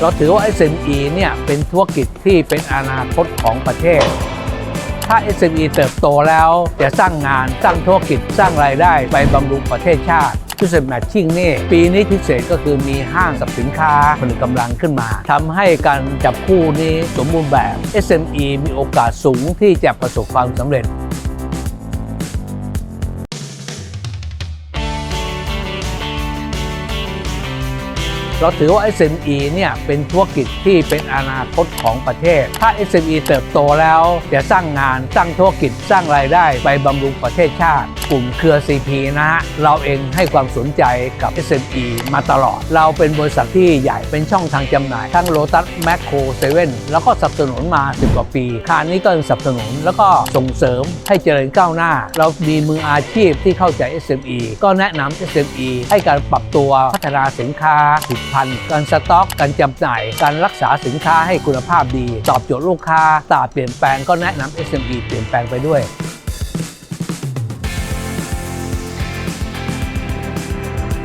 เราถือว่า SME เนี่ยเป็นธุรกิจที่เป็นอนาคตของประเทศ ถ้า SME เติบโตแล้วจะสร้างงานสร้างธุรกิจสร้างรายได้ไปบำรุงประเทศชาติพิเศษแมทชิ่งนี่ปีนี้พิเศษก็คือมีห้างสรรพสินค้าผลิตกำลังขึ้นมาทำให้การจับคู่นี้สมบูรณ์แบบ SME มีโอกาสสูงที่จะประสบความสำเร็จ เราถือว่า SME เนี่ยเป็นธุรกิจที่เป็นอนาคตของประเทศ ถ้า SME เติบโตแล้วจะสร้างงานสร้างธุรกิจสร้างรายได้ไปบำรุงประเทศชาติ กลุ่มเครือ CP นะฮะ เราเองให้ความสนใจกับ SME มาตลอด เราเป็นบริษัทที่ใหญ่เป็นช่องทางจำหน่าย ทั้งโ o ตัสแมคโครเซเว่นแล้วก็สนับสนุนมา 10 กว่าปีคานนี้ก็สนับสนุนแล้วก็ส่งเสริมให้เจริญก้าวหน้า เรามีมืออาชีพที่เข้าใจ SME ก็แนะนำ SME ให้การปรับตัวพัฒนาสินค้าผลิตภัณฑ์ การสต็อก การจำหน่าย การรักษาสินค้าให้คุณภาพดี ตอบโจทย์ลูกค้าตลาดเปลี่ยนแปลงก็แนะนำ SME เปลี่ยนแปลงไปด้วย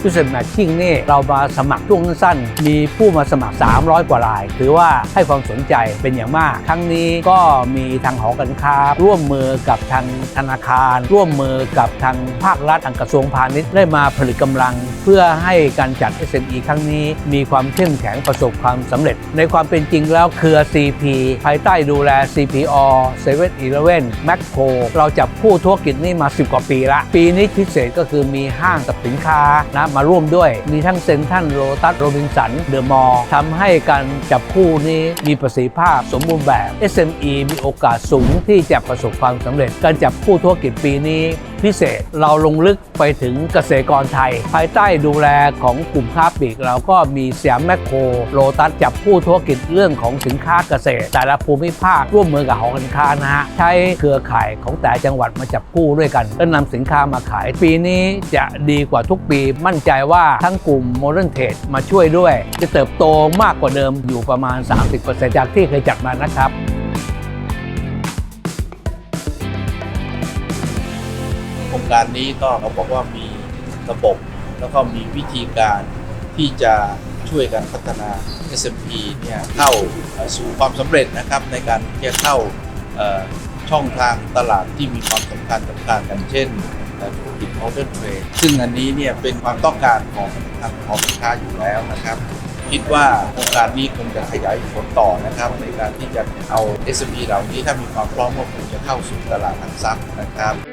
พิเศษแมทชิ่งนี่เรามาสมัครช่วงสั้นๆมีผู้มาสมัคร 300 กว่าราย ถือว่าให้ความสนใจเป็นอย่างมากทั้งนี้ก็มีทางหอการค้า ร่วมมือกับทางธนาคาร ร่วมมือกับทางภาครัฐทางกระทรวงพาณิชย์ได้มาผลิตกำลัง เพื่อให้การจัด SME ครั้งนี้มีความเข้มแข็งประสบความสำเร็จ ในความเป็นจริงแล้วเครือ CP ภายใต้ดูแล CPO 7 e เ e ่ e แมคโครเราจับคู่ธุรกิจนี้มา 10 กว่าปีละ ปีนี้พิเศษก็คือมีห้างกับสินค้านะมาร่วมด้วย มีทั้งเซ็นทรัลโลตัสโรบินสันเดอะมอลล์ทำให้การจับคู่นี้มีประสิทธิภาพสมบูรณ์แบบ SME มีโอกาสสูงที่จะประสบความสำเร็จ การจับคู่ธุรกิจปีนี้ พิเศษ เราลงลึกไปถึงเกษตรกรไทย ภายใต้ดูแลของกลุ่มค้าปลีกเราก็มีสยามแมคโครโลตัสจับคู่ธุรกิจเรื่องของสินค้าเกษตร แต่ละภูมิภาคร่วมมือกับหอการค้านะฮะใช้เครือข่ายของแต่จังหวัดมาจับคู่ด้วยกันและนำสินค้ามาขายปีนี้จะดีกว่าทุกปี มั่นใจว่าทั้งกลุ่มโมเดิร์นเทรดมาช่วยด้วย จะเติบโตมากกว่าเดิมอยู่ประมาณ 30%จากที่เคยจัดมานะครับ รงการนี้ก็เราบอกว่ามีระบบ แล้วก็มีวิธีการที่จะช่วยกันพัฒนา SMP เนี่ยเข้าสู่ความสำเร็จนะครับในการที่จะเข้าช่องทางตลาดที่มีความสำคัญสำคัญกันเช่นธุรกิจ modern trade ซึ่งอันนี้เนี่ยเป็นความต้องการของทางหอการค้าอยู่แล้วนะครับ คิดว่าโครงการนี้คงจะขยายผลต่อนะครับ ในการที่จะเอา SME เหล่านี้ถ้ามีความพร้อมก็คงจะเข้าสู่ตลาดหลักทรัพย์นะครับ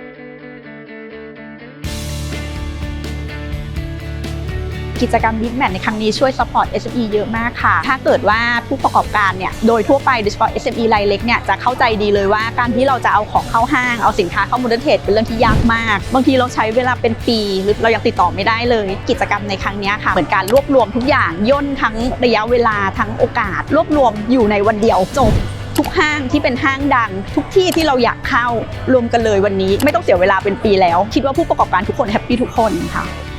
กิจกรรม Big m a t ในครั้งนี้ช่วย support SME เยอะมากค่ะ ถ้าเกิดว่าผู้ประกอบการเนี่ยโดยทั่วไปโดยเฉพาะ SME รายเล็กเนี่ยจะเข้าใจดีเลยว่าการที่เราจะเอาของเข้าห้าง เอาสินค้าเข้ามูลเทรดเป็นเรื่องที่ยากมาก บางทีเราใช้เวลาเป็นปีหรือเรายังติดต่อไม่ได้เลย กิจกรรมในครั้งนี้ค่ะ เหมือนการรวบรวมทุกอย่างย่นทั้งระยะเวลาทั้งโอกาส รวบรวมอยู่ในวันเดียวจบทุกห้างที่เป็นห้างดัง ทุกที่ที่เราอยากเข้ารวมกันเลยวันนี้ ไม่ต้องเสียเวลาเป็นปีแล้ว คิดว่าผู้ประกอบการทุกคนแฮปปี้ทุกคนค่ะ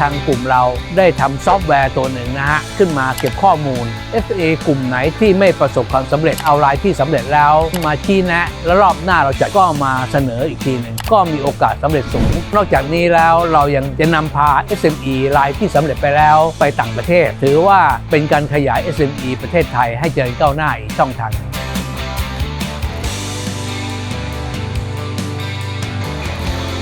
ทางกลุ่มเราได้ทำซอฟต์แวร์ตัวหนึ่งนะฮะ ขึ้นมาเก็บข้อมูล FA กลุ่มไหนที่ไม่ประสบความสำเร็จเอารายที่สำเร็จแล้วมาชี้แนะ แล้วรอบหน้าเราจะก็มาเสนออีกทีหนึ่งก็มีโอกาสสำเร็จสูง นอกจากนี้แล้วเรายังจะนำพา SME รายที่สำเร็จไปแล้วไปต่างประเทศ ถือว่าเป็นการขยาย SME ประเทศไทยให้เจริญก้าวหน้าอีกช่องทาง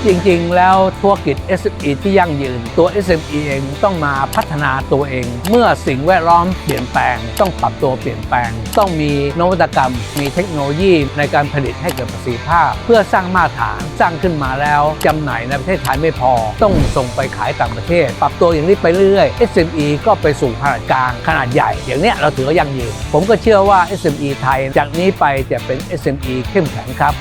จริงๆ แล้วธุรกิจ SME ที่ยั่งยืน ตัว SME เองต้องมาพัฒนาตัวเอง เมื่อสิ่งแวดล้อมเปลี่ยนแปลง ต้องปรับตัวเปลี่ยนแปลง ต้องมีนวัตกรรม มีเทคโนโลยีในการผลิตให้เกิดประสิทธิภาพ เพื่อสร้างมาตรฐานสร้างขึ้นมาแล้วจำหน่ายในประเทศไทยไม่พอ ต้องส่งไปขายต่างประเทศ ปรับตัวอย่างนี้ไปเรื่อย SME ก็ไปสู่ขนาดกลางขนาดใหญ่ อย่างเนี้ยเราถือว่ายั่งยืนผมก็เชื่อว่า SME ไทยจากนี้ไปจะเป็น SME เข้มแข็งครับ